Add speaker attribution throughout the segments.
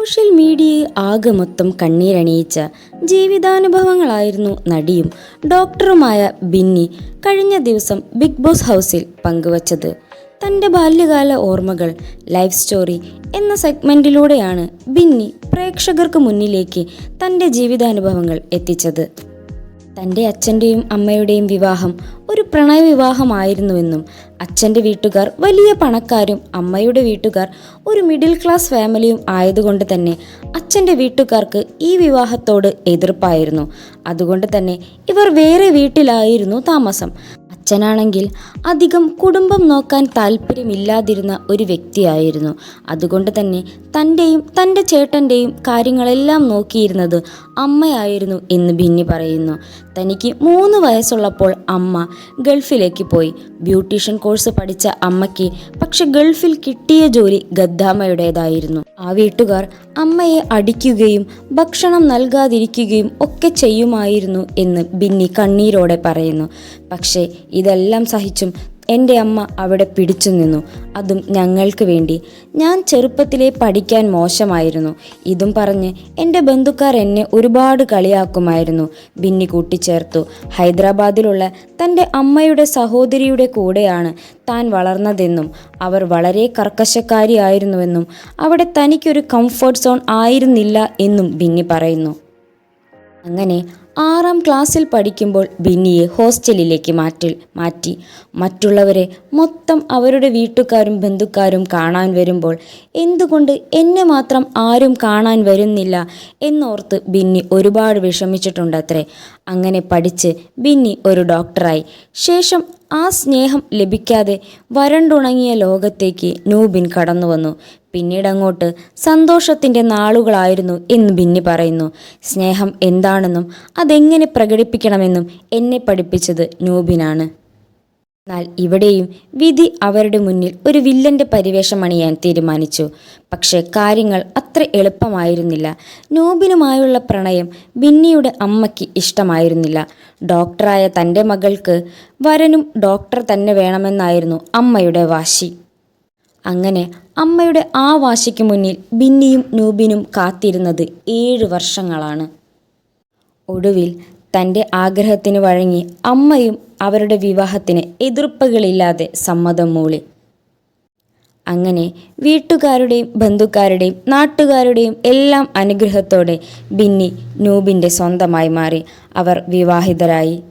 Speaker 1: Social മീഡിയയെ ആകെ മൊത്തം കണ്ണീരണിയിച്ച ജീവിതാനുഭവങ്ങളായിരുന്നു നടിയും ഡോക്ടറുമായ ബിന്നി കഴിഞ്ഞ ദിവസം ബിഗ് ബോസ് ഹൗസിൽ പങ്കുവച്ചത്. തന്റെ ബാല്യകാല ഓർമ്മകൾ ലൈഫ് സ്റ്റോറി എന്ന സെഗ്മെന്റിലൂടെയാണ് ബിന്നി പ്രേക്ഷകർക്ക് മുന്നിലേക്ക് തന്റെ ജീവിതാനുഭവങ്ങൾ എത്തിച്ചത്. തന്റെ അച്ഛന്റെയും അമ്മയുടെയും വിവാഹം ഒരു പ്രണയ വിവാഹമായിരുന്നുവെന്നും അച്ഛന്റെ വീട്ടുകാർ വലിയ പണക്കാരും അമ്മയുടെ വീട്ടുകാർ ഒരു മിഡിൽ ക്ലാസ് ഫാമിലിയും ആയതുകൊണ്ട് തന്നെ അച്ഛന്റെ വീട്ടുകാർക്ക് ഈ വിവാഹത്തോട് എതിർപ്പായിരുന്നു. അതുകൊണ്ട് തന്നെ ഇവർ വേറെ വീട്ടിലായിരുന്നു താമസം. അച്ഛനാണെങ്കിൽ അധികം കുടുംബം നോക്കാൻ താല്പര്യമില്ലാതിരുന്ന ഒരു വ്യക്തിയായിരുന്നു. അതുകൊണ്ട് തന്നെ തന്റെയും തന്റെ ചേട്ടന്റെയും കാര്യങ്ങളെല്ലാം നോക്കിയിരുന്നത് അമ്മയായിരുന്നു എന്ന് ഭിന്നി പറയുന്നു. തനിക്ക് മൂന്ന് വയസ്സുള്ളപ്പോൾ അമ്മ ഗൾഫിലേക്ക് പോയി. ബ്യൂട്ടീഷ്യൻ കോഴ്സ് പഠിച്ച അമ്മയ്ക്ക് പക്ഷെ ഗൾഫിൽ കിട്ടിയ ജോലി ഗദ്ദാമയുടേതായിരുന്നു ആ വീട്ടുകാർ അമ്മയെ അടിക്കുകയും ഭക്ഷണം നൽകാതിരിക്കുകയും ഒക്കെ ചെയ്യുമായിരുന്നു എന്ന് ബിന്നി കണ്ണീരോടെ പറയുന്നു. പക്ഷേ ഇതെല്ലാം സഹിച്ചും എന്റെ അമ്മ അവിടെ പിടിച്ചു നിന്നു. അതും ഞങ്ങൾക്ക് വേണ്ടി. ഞാൻ ചെറുപ്പത്തിലെ പഠിക്കാൻ മോശമായിരുന്നു. ഇതും പറഞ്ഞ് എന്റെ ബന്ധുക്കാർ എന്നെ ഒരുപാട് കളിയാക്കുമായിരുന്നു. ബിന്നി കൂട്ടിച്ചേർത്തു. ഹൈദരാബാദിലുള്ള തന്റെ അമ്മയുടെ സഹോദരിയുടെ കൂടെയാണ് താൻ വളർന്നതെന്നും അവർ വളരെ കർക്കശക്കാരിയായിരുന്നുവെന്നും അവിടെ തനിക്കൊരു കംഫർട്ട് സോൺ ആയിരുന്നില്ല എന്നും ബിന്നി പറയുന്നു. അങ്ങനെ ആറാം ക്ലാസ്സിൽ പഠിക്കുമ്പോൾ ബിന്നിയെ ഹോസ്റ്റലിലേക്ക് മാറ്റി മാറ്റി. മറ്റുള്ളവരെ മൊത്തം അവരുടെ വീട്ടുകാരും ബന്ധുക്കാരും കാണാൻ വരുമ്പോൾ എന്തുകൊണ്ട് എന്നെ മാത്രം ആരും കാണാൻ വരുന്നില്ല എന്നോർത്ത് ബിന്നി ഒരുപാട് വിഷമിച്ചിട്ടുണ്ടത്രേ. അങ്ങനെ പഠിച്ച് ബിന്നി ഒരു ഡോക്ടറായി. ശേഷം ആ സ്നേഹം ലഭിക്കാതെ വരണ്ടുണങ്ങിയ ലോകത്തേക്ക് നൂബിൻ കടന്നു വന്നു. പിന്നീട് അങ്ങോട്ട് സന്തോഷത്തിന്റെ നാളുകളായിരുന്നു എന്ന് ബിന്നി പറയുന്നു. സ്നേഹം എന്താണെന്നും അതെങ്ങനെ പ്രകടിപ്പിക്കണമെന്നും എന്നെ പഠിപ്പിച്ചത് നൂബിനാണ്. എന്നാൽ ഇവിടെയും വിധി അവരുടെ മുന്നിൽ ഒരു വില്ലന്റെ പരിവേഷം അണിയാൻ തീരുമാനിച്ചു. പക്ഷേ കാര്യങ്ങൾ അത്ര എളുപ്പമായിരുന്നില്ല. നോബിനുമായുള്ള പ്രണയം ബിന്നിയുടെ അമ്മയ്ക്ക് ഇഷ്ടമായിരുന്നില്ല. ഡോക്ടറായ തന്റെ മകൾക്ക് വരനും ഡോക്ടർ തന്നെ വേണമെന്നായിരുന്നു അമ്മയുടെ വാശി. അങ്ങനെ അമ്മയുടെ ആ വാശിക്ക് മുന്നിൽ ബിന്നിയും നൂബിനും കാത്തിരുന്നത് ഏഴ് വർഷങ്ങളാണ്. ഒടുവിൽ തന്റെ ആഗ്രഹത്തിന് വഴങ്ങി അമ്മയും അവരുടെ വിവാഹത്തിന് എതിർപ്പുകളില്ലാതെ സമ്മതം മൂളി. അങ്ങനെ വീട്ടുകാരുടെയും ബന്ധുക്കാരുടെയും നാട്ടുകാരുടെയും എല്ലാം അനുഗ്രഹത്തോടെ ബിന്നി നൂബിന്റെ സ്വന്തമായി മാറി. അവർ വിവാഹിതരായി.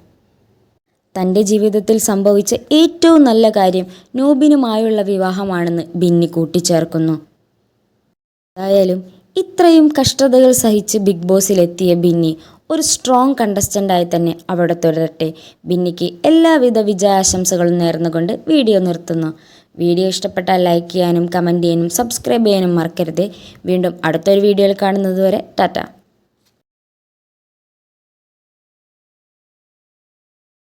Speaker 1: തന്റെ ജീവിതത്തിൽ സംഭവിച്ച ഏറ്റവും നല്ല കാര്യം നൂബിനുമായുള്ള വിവാഹമാണെന്ന് ബിന്നി കൂട്ടിച്ചേർക്കുന്നു. എന്തായാലും ഇത്രയും കഷ്ടതകൾ സഹിച്ച് ബിഗ് ബോസിലെത്തിയ ബിന്നി ഒരു സ്ട്രോങ് കണ്ടസ്റ്റന്റായി തന്നെ അവിടെ തുടരട്ടെ. ബിന്നിക്ക് എല്ലാവിധ വിജയാശംസകളും നേർന്നുകൊണ്ട് വീഡിയോ നിർത്തുന്നു. വീഡിയോ ഇഷ്ടപ്പെട്ടാൽ ലൈക്ക് ചെയ്യാനും കമന്റ് ചെയ്യാനും സബ്സ്ക്രൈബ് ചെയ്യാനും മറക്കരുത്. വീണ്ടും അടുത്തൊരു വീഡിയോയിൽ കാണുന്നതുവരെ ടാറ്റ.